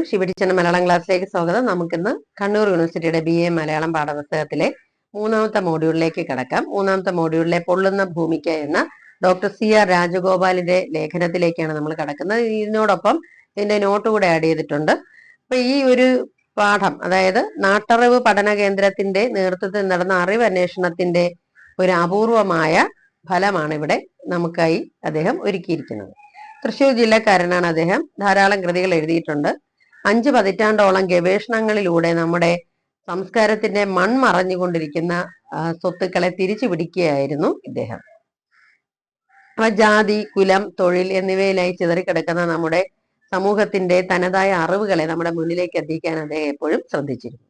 ശിവടിച്ചന മലയാളം ക്ലാസ്സിലേക്ക് സ്വാഗതം. നമുക്കിന്ന് കണ്ണൂർ യൂണിവേഴ്സിറ്റിയുടെ ബി എ മലയാളം പാഠപുസ്തകത്തിലെ മൂന്നാമത്തെ മോഡ്യൂളിലേക്ക് കിടക്കാം. മൂന്നാമത്തെ മോഡ്യൂളിലെ പൊള്ളുന്ന ഭൂമിക്ക് എന്ന ഡോക്ടർ സി ആർ രാജഗോപാലിന്റെ ലേഖനത്തിലേക്കാണ് നമ്മൾ കിടക്കുന്നത്. ഇതിനോടൊപ്പം ഇതിന്റെ നോട്ട് കൂടെ ആഡ് ചെയ്തിട്ടുണ്ട്. അപ്പൊ ഈ ഒരു പാഠം അതായത് നാട്ടറിവ് പഠന കേന്ദ്രത്തിന്റെ നേതൃത്വത്തിൽ നടന്ന അറിവ് അന്വേഷണത്തിന്റെ ഒരു അപൂർവമായ ഫലമാണ് ഇവിടെ നമുക്കായി അദ്ദേഹം ഒരുക്കിയിരിക്കുന്നത്. തൃശൂർ ജില്ലക്കാരനാണ് അദ്ദേഹം. ധാരാളം കൃതികൾ എഴുതിയിട്ടുണ്ട്. അഞ്ച് പതിറ്റാണ്ടോളം ഗവേഷണങ്ങളിലൂടെ നമ്മുടെ സംസ്കാരത്തിന്റെ മൺമറഞ്ഞുകൊണ്ടിരിക്കുന്ന സ്വത്തുക്കളെ തിരിച്ചു പിടിക്കുകയായിരുന്നു ഇദ്ദേഹം. അപ്പൊ ജാതി കുലം തൊഴിൽ എന്നിവയിലായി ചിതറിക്കിടക്കുന്ന നമ്മുടെ സമൂഹത്തിന്റെ തനതായ അറിവുകളെ നമ്മുടെ മുന്നിലേക്ക് എത്തിക്കാൻ അദ്ദേഹം എപ്പോഴും ശ്രദ്ധിച്ചിരുന്നു.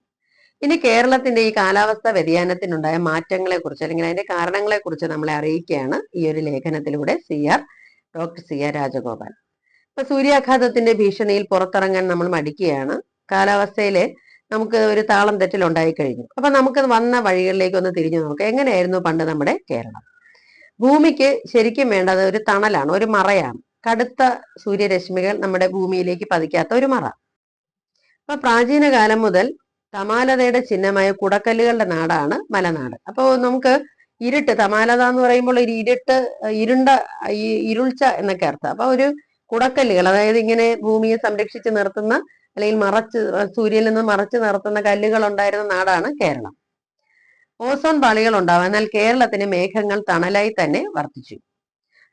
ഇനി കേരളത്തിന്റെ ഈ കാലാവസ്ഥ വ്യതിയാനത്തിനുണ്ടായ മാറ്റങ്ങളെ കുറിച്ച് അല്ലെങ്കിൽ അതിന്റെ കാരണങ്ങളെ കുറിച്ച് നമ്മളെ അറിയിക്കുകയാണ് ഈ ഒരു ലേഖനത്തിലൂടെ C R doctor C R Rajagopal. ഇപ്പൊ സൂര്യാഘാതത്തിന്റെ ഭീഷണിയിൽ പുറത്തിറങ്ങാൻ നമ്മൾ മടിക്കുകയാണ്. കാലാവസ്ഥയിൽ നമുക്ക് ഒരു താളം തെറ്റൽ ഉണ്ടായി കഴിഞ്ഞു. അപ്പൊ നമുക്ക് വന്ന വഴികളിലേക്ക് ഒന്ന് തിരിഞ്ഞു നോക്കാം. എങ്ങനെയായിരുന്നു പണ്ട് നമ്മുടെ കേരളം? ഭൂമിക്ക് ശരിക്കും വേണ്ടത് ഒരു തണലാണ് ഒരു മറയാണ്. കടുത്ത സൂര്യരശ്മികൾ നമ്മുടെ ഭൂമിയിലേക്ക് പതിക്കാത്ത ഒരു മറ. അപ്പൊ പ്രാചീന കാലം മുതൽ തമാലതയുടെ ചിഹ്നമായ കുടക്കല്ലുകളുടെ നാടാണ് മലനാട്. അപ്പോൾ നമുക്ക് ഇരുട്ട് തമാലത എന്ന് പറയുമ്പോൾ ഒരു ഇരുട്ട് ഇരുണ്ട ഈ ഇരുൾച്ച എന്നൊക്കെ അർത്ഥം. അപ്പൊ ഒരു കുടക്കല്ലുകൾ. അതായത് ഇങ്ങനെ ഭൂമിയെ സംരക്ഷിച്ച് നിർത്തുന്ന അല്ലെങ്കിൽ മറച്ച് സൂര്യനിൽ നിന്ന് മറച്ചു നിർത്തുന്ന കല്ലുകൾ ഉണ്ടായിരുന്ന നാടാണ് കേരളം. ഓസോൺ പാളികൾ ഉണ്ടാവാം. എന്നാൽ കേരളത്തിന് മേഘങ്ങൾ തണലായി തന്നെ വർദ്ധിച്ചു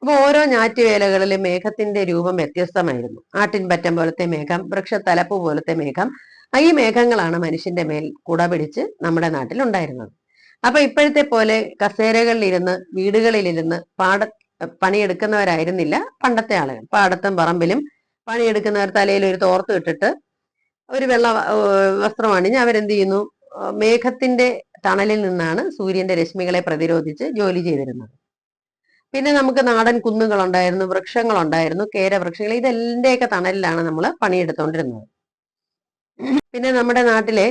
അപ്പൊ ഓരോ ഞാറ്റുവേലകളിലും മേഘത്തിന്റെ രൂപം വ്യത്യസ്തമായിരുന്നു. ആട്ടിൻപറ്റം പോലത്തെ മേഘം വൃക്ഷത്തലപ്പ് പോലത്തെ മേഘം. ഈ മേഘങ്ങളാണ് മനുഷ്യന്റെ മേൽ കുട പിടിച്ച് നമ്മുടെ നാട്ടിൽ ഉണ്ടായിരുന്നത്. അപ്പൊ ഇപ്പോഴത്തെ പോലെ കസേരകളിലിരുന്ന് വീടുകളിലിരുന്ന് പാട പണിയെടുക്കുന്നവരായിരുന്നില്ല പണ്ടത്തെ ആളുകൾ. പാടത്തും പറമ്പിലും പണിയെടുക്കുന്നവർ തലയിൽ ഒരു തോർത്ത് ഇട്ടിട്ട് ഒരു വെള്ള വസ്ത്രം അണിഞ്ഞ് അവരെന്ത് ചെയ്യുന്നു? മേഘത്തിന്റെ തണലിൽ നിന്നാണ് സൂര്യന്റെ രശ്മികളെ പ്രതിരോധിച്ച് ജോലി ചെയ്തിരുന്നത്. പിന്നെ നമുക്ക് നാടൻ കുന്നുകൾ ഉണ്ടായിരുന്നു വൃക്ഷങ്ങൾ ഉണ്ടായിരുന്നു കേരവൃക്ഷങ്ങൾ. ഇതെല്ലാം തണലിലാണ് നമ്മൾ പണിയെടുത്തോണ്ടിരുന്നത്. പിന്നെ നമ്മുടെ നാട്ടിലെ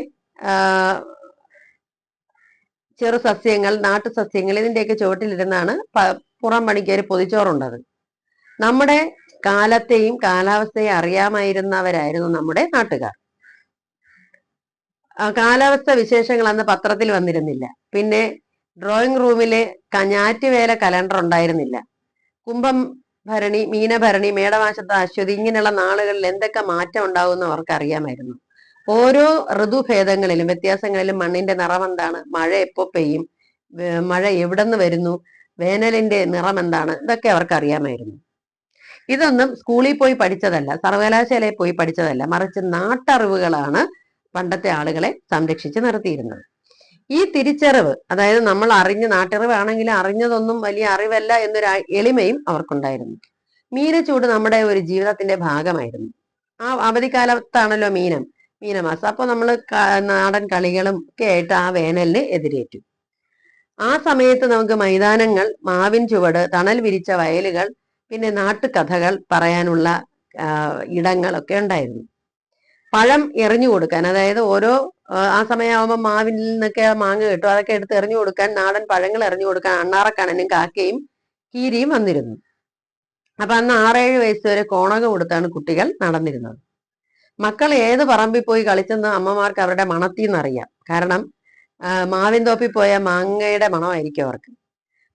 ചെറു സസ്യങ്ങൾ നാട്ടു സസ്യങ്ങൾ ഇതിന്റെയൊക്കെ ചുവട്ടിലിരുന്നാണ് പുറം പണിക്കാർ പൊതിച്ചോറുണ്ടത്. നമ്മുടെ കാലത്തെയും കാലാവസ്ഥയെ അറിയാമായിരുന്നവരായിരുന്നു നമ്മുടെ നാട്ടുകാർ. കാലാവസ്ഥ വിശേഷങ്ങൾ അന്ന് പത്രത്തിൽ വന്നിരുന്നില്ല. പിന്നെ ഡ്രോയിങ് റൂമിലെ കഞ്ഞാറ്റുവേല കലണ്ടർ ഉണ്ടായിരുന്നില്ല. കുംഭം ഭരണി മീനഭരണി മേടമാശത്തെ അശ്വതി ഇങ്ങനെയുള്ള നാളുകളിൽ എന്തൊക്കെ മാറ്റം ഉണ്ടാകുമെന്ന് അവർക്ക് അറിയാമായിരുന്നു. ഓരോ ഋതുഭേദങ്ങളിലും വ്യത്യാസങ്ങളിലും മണ്ണിന്റെ നിറം എന്താണ് മഴ എപ്പോ പെയ്യും? മഴ എവിടെ നിന്ന് വരുന്നു? വേനലിന്റെ നിറം എന്താണ്? ഇതൊക്കെ അവർക്ക് അറിയാമായിരുന്നു. ഇതൊന്നും സ്കൂളിൽ പോയി പഠിച്ചതല്ല സർവകലാശാലയിൽ പോയി പഠിച്ചതല്ല മറിച്ച് നാട്ടറിവുകളാണ് പണ്ടത്തെ ആളുകളെ സംരക്ഷിച്ച് നിർത്തിയിരുന്നത്. ഈ തിരിച്ചറിവ് അതായത് നമ്മൾ അറിഞ്ഞ നാട്ടറിവാണെങ്കിലും അറിഞ്ഞതൊന്നും വലിയ അറിവല്ല എന്നൊരു എളിമയും അവർക്കുണ്ടായിരുന്നു. മീനച്ചൂട് നമ്മുടെ ഒരു ജീവിതത്തിന്റെ ഭാഗമായിരുന്നു. ആ അവധിക്കാലത്താണല്ലോ മീനം മീനമാസം. അപ്പൊ നമ്മൾ നാടൻ കളികളും ഒക്കെ ആയിട്ട് ആ വേനലിന് എതിരേറ്റു. ആ സമയത്ത് നമുക്ക് മൈതാനങ്ങൾ മാവിൻ ചുവട് തണൽ വിരിച്ച വയലുകൾ പിന്നെ നാട്ടുകഥകൾ പറയാനുള്ള ഇടങ്ങളൊക്കെ ഉണ്ടായിരുന്നു. പഴം എറിഞ്ഞു കൊടുക്കാൻ അതായത് ഓരോ ആ, സമയമാകുമ്പോൾ മാവിൽ നിന്നൊക്കെ മാങ്ങ കിട്ടും അതൊക്കെ എടുത്ത് എറിഞ്ഞു കൊടുക്കാൻ നാടൻ പഴങ്ങൾ എറിഞ്ഞു കൊടുക്കാൻ അണ്ണാറക്കണനും കാക്കയും കീരിയും വന്നിരുന്നു. അപ്പൊ അന്ന് ആറേഴ് വയസ്സ് വരെ കോണകം കൊടുത്താണ് കുട്ടികൾ നടന്നിരുന്നത്. മക്കൾ ഏത് പറമ്പിൽ പോയി കളിച്ചെന്ന് അമ്മമാർക്ക് അവരുടെ മണത്തിൽ നിന്നറിയാം കാരണം മാവിൻ തോപ്പിൽ പോയ മാങ്ങയുടെ മണമായിരിക്കും അവർക്ക്.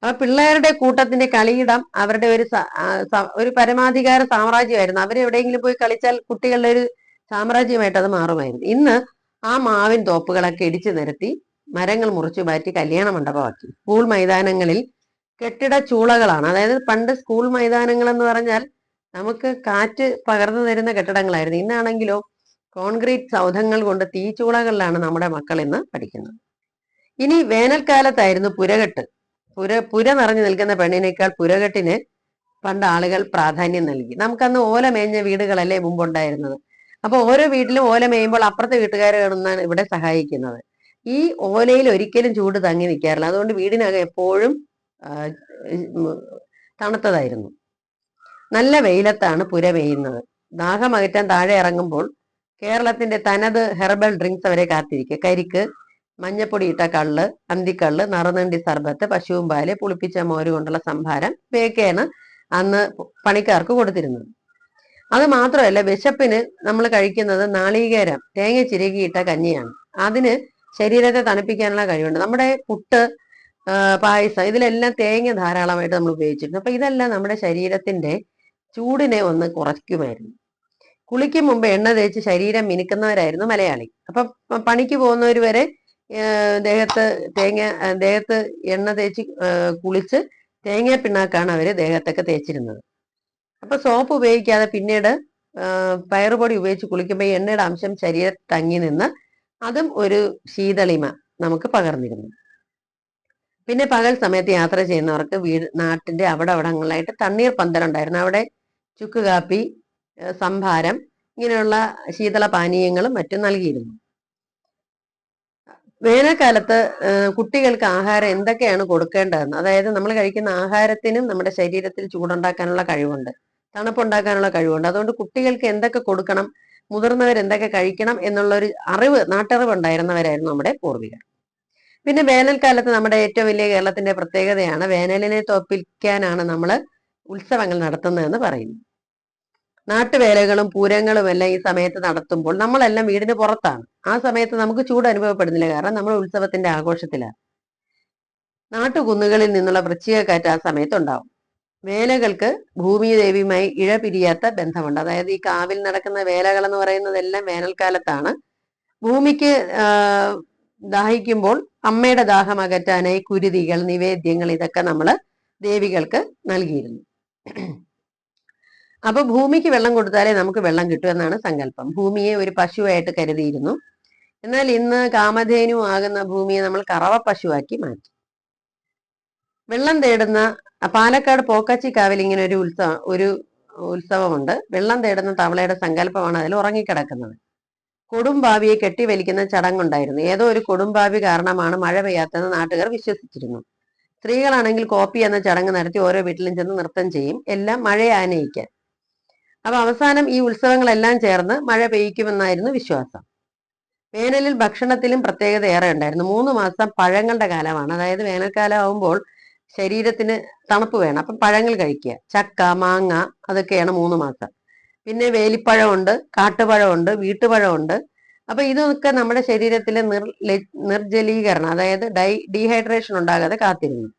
അപ്പൊ പിള്ളേരുടെ കൂട്ടത്തിന്റെ കളിയിടം അവരുടെ ഒരു ഒരു പരമാധികാര സാമ്രാജ്യമായിരുന്നു. അവർ എവിടെയെങ്കിലും പോയി കളിച്ചാൽ കുട്ടികളുടെ ഒരു സാമ്രാജ്യമായിട്ട് അത് മാറുമായിരുന്നു. ഇന്ന് ആ മാവിൻ തോപ്പുകളൊക്കെ ഇടിച്ചു നിരത്തി മരങ്ങൾ മുറിച്ചു മാറ്റി കല്യാണ മണ്ഡപമാക്കി. സ്കൂൾ മൈതാനങ്ങളിൽ കെട്ടിട ചൂളകളാണ്. അതായത് പണ്ട് സ്കൂൾ മൈതാനങ്ങൾ എന്ന് പറഞ്ഞാൽ നമുക്ക് കാറ്റ് പകർന്നു തരുന്ന കെട്ടിടങ്ങളായിരുന്നു. ഇന്നാണെങ്കിലോ കോൺക്രീറ്റ് സൗധങ്ങൾ കൊണ്ട് തീച്ചൂളകളിലാണ് നമ്മുടെ മക്കൾ ഇന്ന് പഠിക്കുന്നത്. ഇനി വേനൽക്കാലത്തായിരുന്നു പുരകെട്ട്. പുര പുര നിറഞ്ഞു നിൽക്കുന്ന പെണ്ണിനേക്കാൾ പുരകെട്ടിന് പണ്ട് ആളുകൾ പ്രാധാന്യം നൽകി. നമുക്കന്ന് ഓല മേഞ്ഞ വീടുകളല്ലേ മുമ്പുണ്ടായിരുന്നത്. അപ്പൊ ഓരോ വീട്ടിലും ഓല മേയുമ്പോൾ അപ്പുറത്തെ വീട്ടുകാരാണെന്നാണ് ഇവിടെ സഹായിക്കുന്നത്. ഈ ഓലയിൽ ഒരിക്കലും ചൂട് തങ്ങി നിൽക്കാറില്ല. അതുകൊണ്ട് വീടിനകം എപ്പോഴും തണുത്തതായിരുന്നു. നല്ല വെയിലത്താണ് പുര മേയുന്നത് ദാഹമകറ്റാൻ താഴെ ഇറങ്ങുമ്പോൾ കേരളത്തിന്റെ തനത് ഹെർബൽ ഡ്രിങ്ക്സ് അവരെ കാത്തിരിക്കുക കരിക്ക് മഞ്ഞപ്പൊടി ഇട്ട കള്ള് അന്തിക്കള്ള് നറുനണ്ടി സർബത്ത് പശുവും പാൽ പുളിപ്പിച്ച മോര് കൊണ്ടുള്ള സംഭാരം ഇവയൊക്കെയാണ് അന്ന് പണിക്കാർക്ക് കൊടുത്തിരുന്നത്. അത് മാത്രമല്ല വിശപ്പിന് നമ്മൾ കഴിക്കുന്നത് നാളികേരം തേങ്ങ ചിരകിയിട്ട കഞ്ഞിയാണ്. അതിന് ശരീരത്തെ തണുപ്പിക്കാനുള്ള കഴിവുണ്ട്. നമ്മുടെ പുട്ട് പായസം ഇതിലെല്ലാം തേങ്ങ ധാരാളമായിട്ട് നമ്മൾ ഉപയോഗിച്ചിരുന്നു. അപ്പൊ ഇതെല്ലാം നമ്മുടെ ശരീരത്തിന്റെ ചൂടിനെ ഒന്ന് കുറയ്ക്കുമായിരുന്നു. കുളിക്കും മുമ്പ് എണ്ണ തേച്ച് ശരീരം മിനുക്കുന്നവരായിരുന്നു മലയാളി. അപ്പൊ പണിക്ക് പോകുന്നവർ വരെ ദേഹത്ത് തേങ്ങ ദേഹത്ത് എണ്ണ തേച്ച് കുളിച്ച് തേങ്ങ പിണ്ണാക്കാണ് അവർ ദേഹത്തൊക്കെ തേച്ചിരുന്നത്. അപ്പൊ സോപ്പ് ഉപയോഗിക്കാതെ പിന്നീട് പയറുപൊടി ഉപയോഗിച്ച് കുളിക്കുമ്പോൾ എണ്ണയുടെ അംശം ശരീരത്തിൽ തങ്ങി നിന്ന് അതും ഒരു ശീതളിമ നമുക്ക് പകർന്നിരുന്നു. പിന്നെ പകൽ സമയത്ത് യാത്ര ചെയ്യുന്നവർക്ക് വീട് നാട്ടിന്റെ അവിടെ അവിടങ്ങളിലായിട്ട് തണ്ണീർ പന്തലുണ്ടായിരുന്നു അവിടെ ചുക്ക് കാപ്പി സംഭാരം ഇങ്ങനെയുള്ള ശീതള പാനീയങ്ങളും മറ്റും നൽകിയിരുന്നു. വേനൽക്കാലത്ത് കുട്ടികൾക്ക് ആഹാരം എന്തൊക്കെയാണ് കൊടുക്കേണ്ടതെന്ന് അതായത് നമ്മൾ കഴിക്കുന്ന ആഹാരത്തിനും നമ്മുടെ ശരീരത്തിൽ ചൂടുണ്ടാക്കാനുള്ള കഴിവുണ്ട് തണുപ്പുണ്ടാക്കാനുള്ള കഴിവുണ്ട്. അതുകൊണ്ട് കുട്ടികൾക്ക് എന്തൊക്കെ കൊടുക്കണം മുതിർന്നവർ എന്തൊക്കെ കഴിക്കണം എന്നുള്ള ഒരു അറിവ് നാട്ടറിവ് ഉണ്ടായിരുന്നവരായിരുന്നു നമ്മുടെ പൂർവികർ. പിന്നെ വേനൽക്കാലത്ത് നമ്മുടെ ഏറ്റവും വലിയ കേരളത്തിന്റെ പ്രത്യേകതയാണ് വേനലിനെ തോൽപ്പിക്കാനാണ് നമ്മൾ ഉത്സവങ്ങൾ നടത്തുന്നതെന്ന് പറയുന്നു. നാട്ടുവേലകളും പൂരങ്ങളും എല്ലാം ഈ സമയത്ത് നടത്തുമ്പോൾ നമ്മളെല്ലാം വീടിന് പുറത്താണ്. ആ സമയത്ത് നമുക്ക് ചൂട് അനുഭവപ്പെടുന്നില്ല. കാരണം നമ്മൾ ഉത്സവത്തിന്റെ ആഘോഷത്തിലാണ്. നാട്ടുകുന്നുകളിൽ നിന്നുള്ള വൃശ്ചിക കാറ്റ് ആ സമയത്ത് ഉണ്ടാവും വേലകൾക്ക് ഭൂമിദേവിയുമായി ഇഴപിരിയാത്ത ബന്ധമുണ്ട്. അതായത് ഈ കാവിൽ നടക്കുന്ന വേലകൾ എന്ന് പറയുന്നതെല്ലാം വേനൽക്കാലത്താണ്. ഭൂമിക്ക് ദാഹിക്കുമ്പോൾ അമ്മയുടെ ദാഹം അകറ്റാനായി കുരുതികൾ നിവേദ്യങ്ങൾ ഇതൊക്കെ നമ്മൾ ദേവികൾക്ക് നൽകിയിരുന്നു. അപ്പൊ ഭൂമിക്ക് വെള്ളം കൊടുത്താലേ നമുക്ക് വെള്ളം കിട്ടൂ എന്നാണ് സങ്കല്പം. ഭൂമിയെ ഒരു പശുവായിട്ട് കരുതിയിരുന്നു. എന്നാൽ ഇന്ന് കാമധേനു ആകുന്ന ഭൂമിയെ നമ്മൾ കറവ പശുവാക്കി മാറ്റി. വെള്ളം തേടുന്ന പാലക്കാട് പോക്കാച്ചി ഇങ്ങനെ ഒരു ഉത്സവം ഒരു ഉത്സവമുണ്ട്. വെള്ളം തേടുന്ന തവളയുടെ സങ്കല്പമാണ് അതിൽ ഉറങ്ങിക്കിടക്കുന്നത്. കൊടുംഭാവിയെ കെട്ടിവലിക്കുന്ന ചടങ്ങുണ്ടായിരുന്നു. ഏതോ ഒരു കൊടുംഭാവി കാരണമാണ് മഴ പെയ്യാത്തതെന്ന് നാട്ടുകാർ വിശ്വസിച്ചിരുന്നു. സ്ത്രീകളാണെങ്കിൽ കോപ്പി എന്ന ചടങ്ങ് നടത്തി ഓരോ വീട്ടിലും ചെന്ന് നൃത്തം ചെയ്യും. എല്ലാം മഴയെ ആനയിക്കാൻ. അപ്പൊ അവസാനം ഈ ഉത്സവങ്ങളെല്ലാം ചേർന്ന് മഴ പെയ്യിക്കുമെന്നായിരുന്നു വിശ്വാസം. വേനലിൽ ഭക്ഷണത്തിലും പ്രത്യേകത ഏറെ ഉണ്ടായിരുന്നു. മൂന്ന് മാസം പഴങ്ങളുടെ കാലമാണ്. അതായത് വേനൽക്കാലം ആവുമ്പോൾ ശരീരത്തിന് തണുപ്പ് വേണം. അപ്പം പഴങ്ങൾ കഴിക്കുക. ചക്ക മാങ്ങ അതൊക്കെയാണ് മൂന്ന് മാസം. പിന്നെ വേലിപ്പഴമുണ്ട് കാട്ടുപഴമുണ്ട് വീട്ടുപഴമുണ്ട്. അപ്പൊ ഇതൊക്കെ നമ്മുടെ ശരീരത്തിലെ നിർ നിർജലീകരണം അതായത് ഡൈ ഡീഹൈഡ്രേഷൻ ഉണ്ടാകാതെ കാത്തിരുന്നു.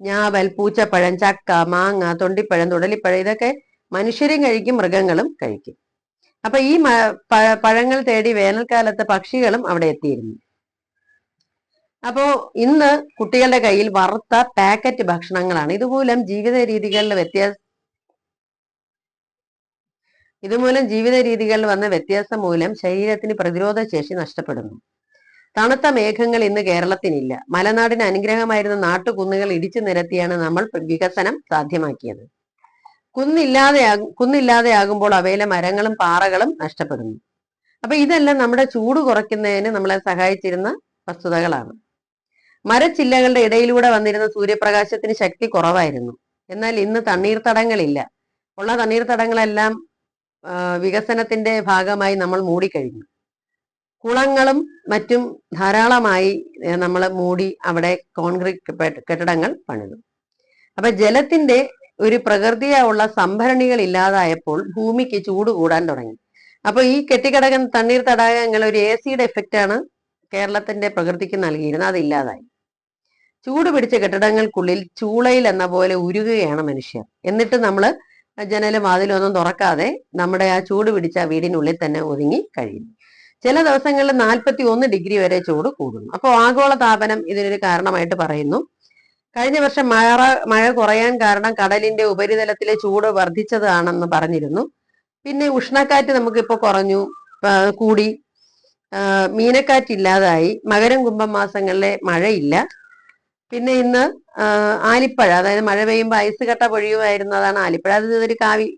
ഞാവൽ പൂച്ചപ്പഴം ചക്ക മാങ്ങ തൊണ്ടിപ്പഴം തുടലിപ്പഴം ഇതൊക്കെ മനുഷ്യരും കഴിക്കും മൃഗങ്ങളും കഴിക്കും. അപ്പൊ ഈ പഴങ്ങൾ തേടി വേനൽക്കാലത്ത് പക്ഷികളും അവിടെ എത്തിയിരുന്നു. അപ്പോ ഇന്ന് കുട്ടികളുടെ കയ്യിൽ വറുത്ത പാക്കറ്റ് ഭക്ഷണങ്ങളാണ്. ഇതുമൂലം ജീവിത രീതികളിൽ വ്യത്യാസം ഇതുമൂലം ജീവിത രീതികളിൽ വന്ന വ്യത്യാസം മൂലം ശരീരത്തിന് പ്രതിരോധ ശേഷി നഷ്ടപ്പെടുന്നു. തണുത്ത മേഘങ്ങൾ ഇന്ന് കേരളത്തിനില്ല. മലനാടിന് അനുഗ്രഹമായിരുന്ന നാട്ടുകുന്നുകൾ ഇടിച്ചു നിരത്തിയാണ് നമ്മൾ വികസനം സാധ്യമാക്കിയത്. കുന്നില്ലാതെ കുന്നില്ലാതെ ആകുമ്പോൾ അവയിലെ മരങ്ങളും പാറകളും നഷ്ടപ്പെടുന്നു. അപ്പൊ ഇതെല്ലാം നമ്മുടെ ചൂട് കുറയ്ക്കുന്നതിന് നമ്മളെ സഹായിച്ചിരുന്ന വസ്തുതകളാണ്. മരച്ചില്ലകളുടെ ഇടയിലൂടെ വന്നിരുന്ന സൂര്യപ്രകാശത്തിന് ശക്തി കുറവായിരുന്നു. എന്നാൽ ഇന്ന് തണ്ണീർത്തടങ്ങളില്ല. ഉള്ള തണ്ണീർത്തടങ്ങളെല്ലാം വികസനത്തിന്റെ ഭാഗമായി നമ്മൾ മൂടിക്കഴിഞ്ഞു. കുളങ്ങളും മറ്റും ധാരാളമായി നമ്മൾ മൂടി അവിടെ കോൺക്രീറ്റ് കെട്ടിടങ്ങൾ പണിതു. അപ്പൊ ജലത്തിന്റെ ഒരു പ്രകൃതിയുള്ള സംഭരണികൾ ഇല്ലാതായപ്പോൾ ഭൂമിക്ക് ചൂട് കൂടാൻ തുടങ്ങി. അപ്പൊ ഈ കെട്ടിക്കിടക്കുന്ന തണ്ണീർ തടാകങ്ങൾ ഒരു എ സിയുടെ എഫക്റ്റ് ആണ് കേരളത്തിന്റെ പ്രകൃതിക്ക് നൽകിയിരുന്നത്. അതില്ലാതായി ചൂട് പിടിച്ച കെട്ടിടങ്ങൾക്കുള്ളിൽ ചൂളയിൽ എന്ന പോലെ ഉരുകയാണ് മനുഷ്യർ. എന്നിട്ട് നമ്മൾ ജനലും വാതിലും ഒന്നും തുറക്കാതെ നമ്മുടെ ആ ചൂട് പിടിച്ച വീടിനുള്ളിൽ തന്നെ ഒതുങ്ങി കഴിയും ചില ദിവസങ്ങളിൽ നാൽപ്പത്തി ഒന്ന് ഡിഗ്രി വരെ ചൂട് കൂടുന്നു. അപ്പോൾ ആഗോള താപനം ഇതിനൊരു കാരണമായിട്ട് പറയുന്നു. കഴിഞ്ഞ വർഷം മഴ മഴ കുറയാൻ കാരണം കടലിന്റെ ഉപരിതലത്തിലെ ചൂട് വർദ്ധിച്ചതാണെന്ന് പറഞ്ഞിരുന്നു. പിന്നെ ഉഷ്ണക്കാറ്റ് നമുക്കിപ്പോ കുറഞ്ഞു കൂടി. മീനക്കാറ്റ് ഇല്ലാതായി. മകരം കുംഭം മാസങ്ങളിലെ മഴയില്ല. പിന്നെ ഇന്ന് ആലിപ്പഴ അതായത് മഴ പെയ്യുമ്പോൾ ഐസ് കട്ട പൊഴിയുമായിരുന്നതാണ് ആലിപ്പഴ. അത് ഇതൊരു കാവി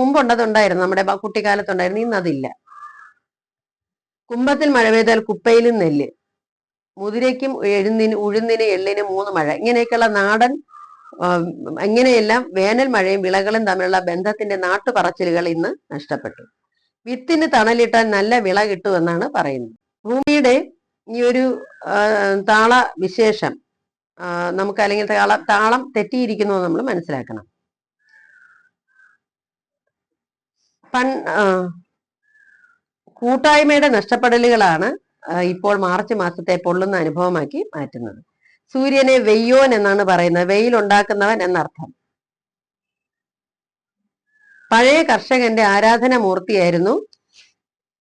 മുമ്പുണ്ടതുണ്ടായിരുന്നു. നമ്മുടെ കുട്ടിക്കാലത്തുണ്ടായിരുന്നു. ഇന്നതില്ല. കുംഭത്തിൽ മഴ പെയ്താൽ കുപ്പയിലും നെല്ല്. മുതിരയ്ക്കും എഴുന്നിന് ഉഴുന്നിന് എള്ളിന് മൂന്ന് മഴ. ഇങ്ങനെയൊക്കെയുള്ള നാടൻ ഇങ്ങനെയെല്ലാം വേനൽ മഴയും വിളകളും തമ്മിലുള്ള ബന്ധത്തിന്റെ നാട്ടുപറച്ചിലുകൾ ഇന്ന് നഷ്ടപ്പെട്ടു. വിത്തിന് തണലിട്ടാൽ നല്ല വിള കിട്ടുമെന്നാണ് പറയുന്നത്. ഭൂമിയുടെ ഈ ഒരു താള വിശേഷം നമുക്ക് അല്ലെങ്കിൽ താളം താളം തെറ്റിയിരിക്കുന്നു നമ്മൾ മനസ്സിലാക്കണം. പൺ കൂട്ടായ്മയുടെ നഷ്ടപ്പെടലുകളാണ് ഇപ്പോൾ മാർച്ച് മാസത്തെ പൊള്ളുന്ന അനുഭവമാക്കി മാറ്റുന്നത്. സൂര്യനെ വെയ്യോൻ എന്നാണ് പറയുന്നത്. വെയിൽ ഉണ്ടാക്കുന്നവൻ എന്നർത്ഥം. പഴയ കർഷകന്റെ ആരാധന മൂർത്തിയായിരുന്നു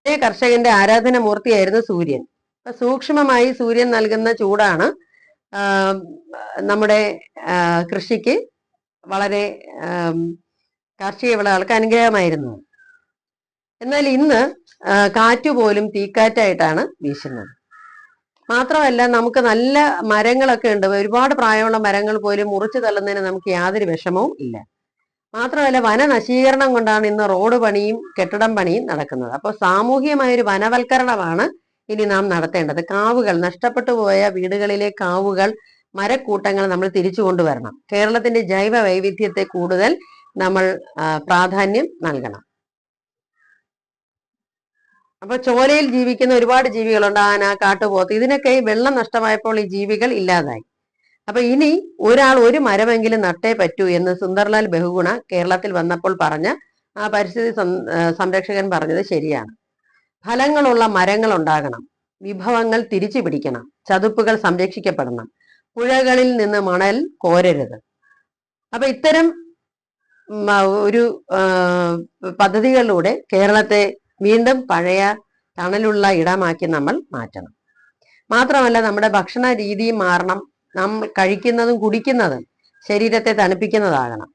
പഴയ കർഷകന്റെ ആരാധന മൂർത്തിയായിരുന്നു സൂര്യൻ. അപ്പൊ സൂക്ഷ്മമായി സൂര്യൻ നൽകുന്ന ചൂടാണ് നമ്മുടെ കൃഷിക്ക് വളരെ കാർഷിക വിളകൾക്ക് അനുഗ്രഹമായിരുന്നത്. എന്നാൽ ഇന്ന് ആ, കാറ്റ് പോലും തീക്കാറ്റായിട്ടാണ് വീശുന്നത്. മാത്രമല്ല നമുക്ക് നല്ല മരങ്ങളൊക്കെ ഉണ്ട്. ഒരുപാട് പ്രായമുള്ള മരങ്ങൾ പോലും മുറിച്ചു തള്ളുന്നതിന് നമുക്ക് യാതൊരു വിഷമവും ഇല്ല. മാത്രമല്ല വനനശീകരണം കൊണ്ടാണ് ഇന്ന് റോഡ് പണിയും കെട്ടിടം പണിയും നടക്കുന്നത്. അപ്പോൾ സാമൂഹികമായ ഒരു വനവൽക്കരണമാണ് ഇനി നാം നടത്തേണ്ടത്. കാവുകൾ നഷ്ടപ്പെട്ടു പോയ വീടുകളിലെ കാവുകൾ മരക്കൂട്ടങ്ങൾ നമ്മൾ തിരിച്ചു കൊണ്ടുവരണം. കേരളത്തിന്റെ ജൈവ വൈവിധ്യത്തെ കൂടുതൽ നമ്മൾ പ്രാധാന്യം നൽകണം. അപ്പൊ ചോലയിൽ ജീവിക്കുന്ന ഒരുപാട് ജീവികളുണ്ട്. ആന കാട്ടുപോത്ത് ഇതിനൊക്കെ ഈ വെള്ളം നഷ്ടമായപ്പോൾ ഈ ജീവികൾ ഇല്ലാതായി. അപ്പൊ ഇനി ഒരാൾ ഒരു മരമെങ്കിലും നട്ടേ പറ്റൂ എന്ന് സുന്ദർലാൽ ബഹുഗുണ കേരളത്തിൽ വന്നപ്പോൾ പറഞ്ഞ ആ പരിസ്ഥിതി സംരക്ഷകൻ പറഞ്ഞത് ശരിയാണ്. ഫലങ്ങളുള്ള മരങ്ങൾ ഉണ്ടാകണം. വിഭവങ്ങൾ തിരിച്ചു പിടിക്കണം. ചതുപ്പുകൾ സംരക്ഷിക്കപ്പെടണം. പുഴകളിൽ നിന്ന് മണൽ കോരരുത്. അപ്പൊ ഇത്തരം ഒരു പദ്ധതികളിലൂടെ കേരളത്തെ വീണ്ടും പഴയ തണലുള്ള ഇടമാക്കി നമ്മൾ മാറ്റണം. മാത്രമല്ല നമ്മുടെ ഭക്ഷണ രീതിയും മാറണം. നാം കഴിക്കുന്നതും കുടിക്കുന്നതും ശരീരത്തെ തണുപ്പിക്കുന്നതാകണം.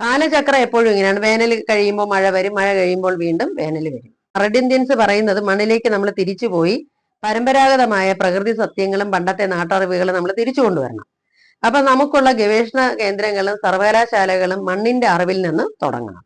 കാലചക്രം എപ്പോഴും ഇങ്ങനെയാണ്. വേനൽ കഴിയുമ്പോൾ മഴ വരും. മഴ കഴിയുമ്പോൾ വീണ്ടും വേനൽ വരും. റെഡ് ഇന്ത്യൻസ് പറയുന്നത് മണ്ണിലേക്ക് നമ്മൾ തിരിച്ചു പോയി പരമ്പരാഗതമായ പ്രകൃതി സത്യങ്ങളും പണ്ടത്തെ നാട്ടറിവുകളും നമ്മൾ തിരിച്ചു കൊണ്ടുവരണം. അപ്പൊ നമുക്കുള്ള ഗവേഷണ കേന്ദ്രങ്ങളും സർവകലാശാലകളും മണ്ണിന്റെ അറിവിൽ നിന്ന് തുടങ്ങണം.